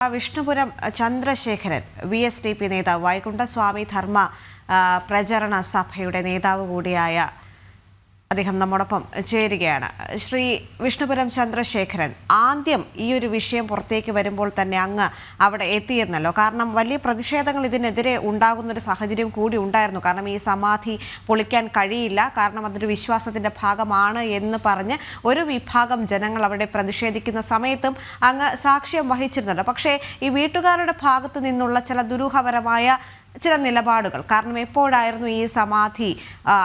Vishnupuram Chandrasekharan V S D P നേതാവ് വൈകുണ്ഠസ്വാമി ധർമ്മ പ്രചരണ സഭയുടെ നേതാവ് കൂടിയായ അദ്ദേഹം നമ്മോടൊപ്പം ചേരുകയാണ്. ശ്രീ വിഷ്ണുപുരം ചന്ദ്രശേഖരൻ ആദ്യം ഈ ഒരു വിഷയം പുറത്തേക്ക് വരുമ്പോൾ തന്നെ അങ്ങ് അവിടെ എത്തിയിരുന്നല്ലോ കാരണം വലിയ പ്രതിഷേധങ്ങൾ ഇതിനെതിരെ ഉണ്ടാകുന്ന ഒരു സാഹചര്യം കൂടി ഉണ്ടായിരുന്നു. കാരണം ഈ സമാധി പൊളിക്കാൻ കഴിയില്ല. കാരണം അതൊരു വിശ്വാസത്തിന്റെ ഭാഗമാണ് എന്ന് പറഞ്ഞ് ഒരു വിഭാഗം ജനങ്ങൾ അവിടെ പ്രതിഷേധിക്കുന്ന സമയത്തും അങ്ങ് സാക്ഷ്യം വഹിച്ചിരുന്നല്ലോ. പക്ഷേ ഈ വീട്ടുകാരുടെ ഭാഗത്തു നിന്നുള്ള ചില ദുരൂഹപരമായ ചില നിലപാടുകൾ. കാരണം എപ്പോഴായിരുന്നു ഈ സമാധി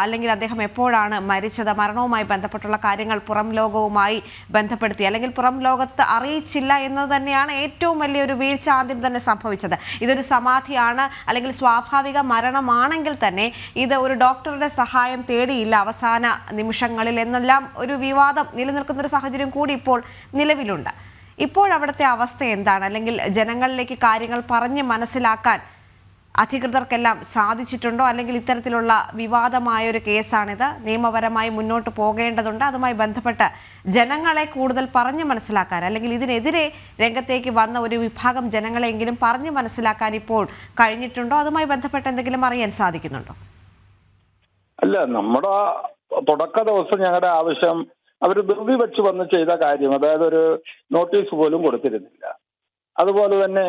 അല്ലെങ്കിൽ അദ്ദേഹം എപ്പോഴാണ് മരിച്ചത്? മരണവുമായി ബന്ധപ്പെട്ടുള്ള കാര്യങ്ങൾ പുറം ലോകവുമായി ബന്ധപ്പെടുത്തി അല്ലെങ്കിൽ പുറം ലോകത്ത് അറിയിച്ചില്ല എന്നത് തന്നെയാണ് ഏറ്റവും വലിയൊരു വീഴ്ച ആദ്യം തന്നെ സംഭവിച്ചത്. ഇതൊരു സമാധിയാണ് അല്ലെങ്കിൽ സ്വാഭാവിക മരണമാണെങ്കിൽ തന്നെ ഇത് ഒരു ഡോക്ടറുടെ സഹായം തേടിയില്ല. അവസാന നിമിഷങ്ങളിൽ എന്നെല്ലാം ഒരു വിവാദം നിലനിൽക്കുന്ന ഒരു സാഹചര്യം കൂടി ഇപ്പോൾ നിലവിലുണ്ട്. ഇപ്പോഴവിടുത്തെ അവസ്ഥ എന്താണ്? അല്ലെങ്കിൽ ജനങ്ങളിലേക്ക് കാര്യങ്ങൾ പറഞ്ഞ് മനസ്സിലാക്കാൻ അധികൃതർക്കെല്ലാം സാധിച്ചിട്ടുണ്ടോ? അല്ലെങ്കിൽ ഇത്തരത്തിലുള്ള വിവാദമായ ഒരു കേസാണിത്. നിയമപരമായി മുന്നോട്ട് പോകേണ്ടതുണ്ട്. അതുമായി ബന്ധപ്പെട്ട് ജനങ്ങളെ കൂടുതൽ പറഞ്ഞു മനസ്സിലാക്കാൻ അല്ലെങ്കിൽ ഇതിനെതിരെ രംഗത്തേക്ക് വന്ന ഒരു വിഭാഗം ജനങ്ങളെങ്കിലും പറഞ്ഞു മനസ്സിലാക്കാൻ ഇപ്പോൾ കഴിഞ്ഞിട്ടുണ്ടോ? അതുമായി ബന്ധപ്പെട്ട് എന്തെങ്കിലും അറിയാൻ സാധിക്കുന്നുണ്ടോ? അല്ല നമ്മുടെ തുടക്ക ദിവസം ഞങ്ങളുടെ ആവശ്യം അവർ ധൃതി വെച്ച് വന്ന് ചെയ്ത കാര്യം. അതായത് ഒരു നോട്ടീസ് പോലും കൊടുത്തിരുന്നില്ല. അതുപോലെ തന്നെ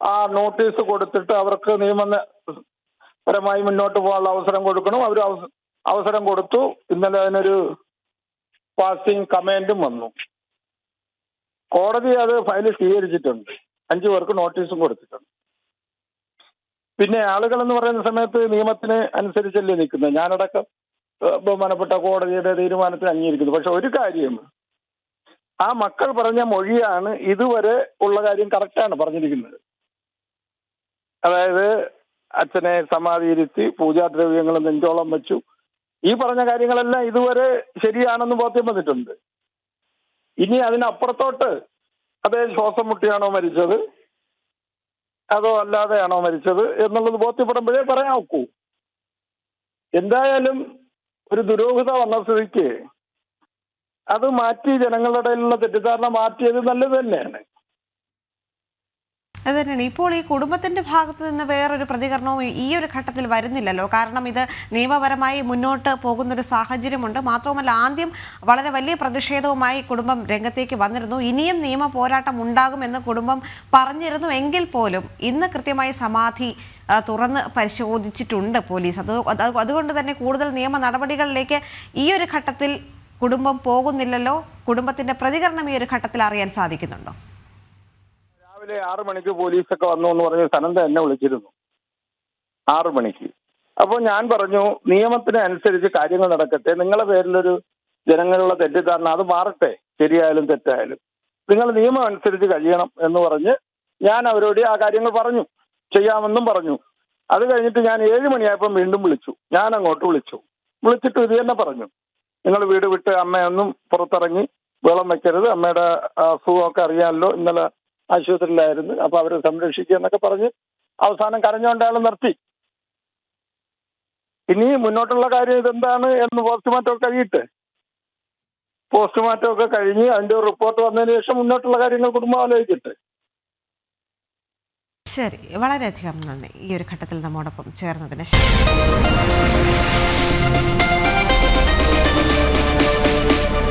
ആ നോട്ടീസ് കൊടുത്തിട്ട് അവർക്ക് നിയമപരമായി മുന്നോട്ട് പോകാനുള്ള അവസരം കൊടുക്കണം. അവർ അവസരം കൊടുത്തു. ഇന്നലെ അതിനൊരു പാസിംഗ് കമാൻഡും വന്നു. കോടതി അത് ഫയൽ സ്വീകരിച്ചിട്ടുണ്ട്. അഞ്ചു പേർക്ക് നോട്ടീസും കൊടുത്തിട്ടുണ്ട്. പിന്നെ ആളുകൾ എന്ന് പറയുന്ന സമയത്ത് നിയമത്തിന് അനുസരിച്ചല്ലേ നിൽക്കുന്നത്. ഞാനടക്കം ബഹുമാനപ്പെട്ട കോടതിയുടെ തീരുമാനത്തിന് അംഗീകരിക്കുന്നു. പക്ഷെ ഒരു കാര്യം ആ മക്കൾ പറഞ്ഞ മൊഴിയാണ് ഇതുവരെ ഉള്ള കാര്യം കറക്റ്റാണ് പറഞ്ഞിരിക്കുന്നത്. അതായത് അച്ഛനെ സമാധിയിരുത്തി പൂജാദ്രവ്യങ്ങൾ നെഞ്ചോളം വെച്ചു. ഈ പറഞ്ഞ കാര്യങ്ങളെല്ലാം ഇതുവരെ ശരിയാണെന്ന് ബോധ്യം വന്നിട്ടുണ്ട്. ഇനി അതിനപ്പുറത്തോട്ട് അദ്ദേഹം ശ്വാസം മുട്ടിയാണോ മരിച്ചത്? അതോ അല്ലാതെയാണോ മരിച്ചത് എന്നുള്ളത് ബോധ്യപ്പെടുമ്പോഴേ പറയാൻ ഒക്കൂ എന്തായാലും ഒരു ദുരൂഹത വന്ന സ്ഥിതിക്ക് അത് മാറ്റി ജനങ്ങളുടെ ഇടയിലുള്ള തെറ്റിദ്ധാരണ മാറ്റിയത് നല്ലത് തന്നെയാണ്. അത് തന്നെയാണ് ഇപ്പോൾ ഈ കുടുംബത്തിന്റെ ഭാഗത്ത് നിന്ന് വേറൊരു പ്രതികരണവും ഈ ഒരു ഘട്ടത്തിൽ വരുന്നില്ലല്ലോ. കാരണം ഇത് നിയമപരമായി മുന്നോട്ട് പോകുന്നൊരു സാഹചര്യമുണ്ട്. മാത്രവുമല്ല ആദ്യം വളരെ വലിയ പ്രതിഷേധവുമായി കുടുംബം രംഗത്തേക്ക് വന്നിരുന്നു. ഇനിയും നിയമ പോരാട്ടം ഉണ്ടാകുമെന്ന് കുടുംബം പറഞ്ഞിരുന്നു. എങ്കിൽ പോലും ഇന്ന് കൃത്യമായി സമാധി തുറന്ന് പരിശോധിച്ചിട്ടുണ്ട് പോലീസ്. അത് അതുകൊണ്ട് തന്നെ കൂടുതൽ നിയമ നടപടികളിലേക്ക് ഈ ഒരു ഘട്ടത്തിൽ കുടുംബം പോകുന്നില്ലല്ലോ. കുടുംബത്തിന്റെ പ്രതികരണം ഈ ഒരു ഘട്ടത്തിൽ അറിയാൻ സാധിക്കുന്നുണ്ടോ? രാവിലെ ആറു മണിക്ക് പോലീസൊക്കെ വന്നു എന്ന് പറഞ്ഞ് സനന്ദ എന്നെ വിളിച്ചിരുന്നു. ആറു മണിക്ക്. അപ്പോൾ ഞാൻ പറഞ്ഞു നിയമത്തിന് അനുസരിച്ച് കാര്യങ്ങൾ നടക്കട്ടെ. നിങ്ങളുടെ പേരിലൊരു ജനങ്ങളുള്ള തെറ്റിദ്ധാരണ അത് മാറട്ടെ. ശരിയായാലും തെറ്റായാലും. നിങ്ങൾ നിയമം അനുസരിച്ച് കഴിയണം എന്ന് പറഞ്ഞ് ഞാൻ അവരോട് ആ കാര്യങ്ങൾ പറഞ്ഞു. ചെയ്യാമെന്നും പറഞ്ഞു. അത് കഴിഞ്ഞിട്ട് ഞാൻ ഏഴ് മണിയായപ്പോൾ വീണ്ടും വിളിച്ചു. ഞാൻ അങ്ങോട്ട് വിളിച്ചു. വിളിച്ചിട്ട് ഇത് തന്നെ പറഞ്ഞു. നിങ്ങൾ വീട് വിട്ട് അമ്മയൊന്നും പുറത്തിറങ്ങി വെള്ളം വെക്കരുത്. അമ്മയുടെ അസുഖമൊക്കെ അറിയാമല്ലോ. ഇന്നലെ ആശുപത്രിയിലായിരുന്നു. അപ്പൊ അവരെ സംരക്ഷിക്കുക എന്നൊക്കെ പറഞ്ഞ് അവസാനം കരഞ്ഞുകൊണ്ട് അയാൾ നിർത്തി. ഇനി മുന്നോട്ടുള്ള കാര്യം ഇതെന്താണ് എന്ന് പോസ്റ്റ്മോർട്ടം ഒക്കെ കഴിയട്ടെ പോസ്റ്റ്മോർട്ടം ഒക്കെ കഴിഞ്ഞ് അതിന്റെ റിപ്പോർട്ട് വന്നതിന് ശേഷം മുന്നോട്ടുള്ള കാര്യങ്ങൾ കുടുംബം ആലോചിക്കട്ടെ. ശരി. വളരെയധികം നന്ദി. ഈ ഒരു ഘട്ടത്തിൽ നമ്മോടൊപ്പം ചേർന്നതിന് ശരി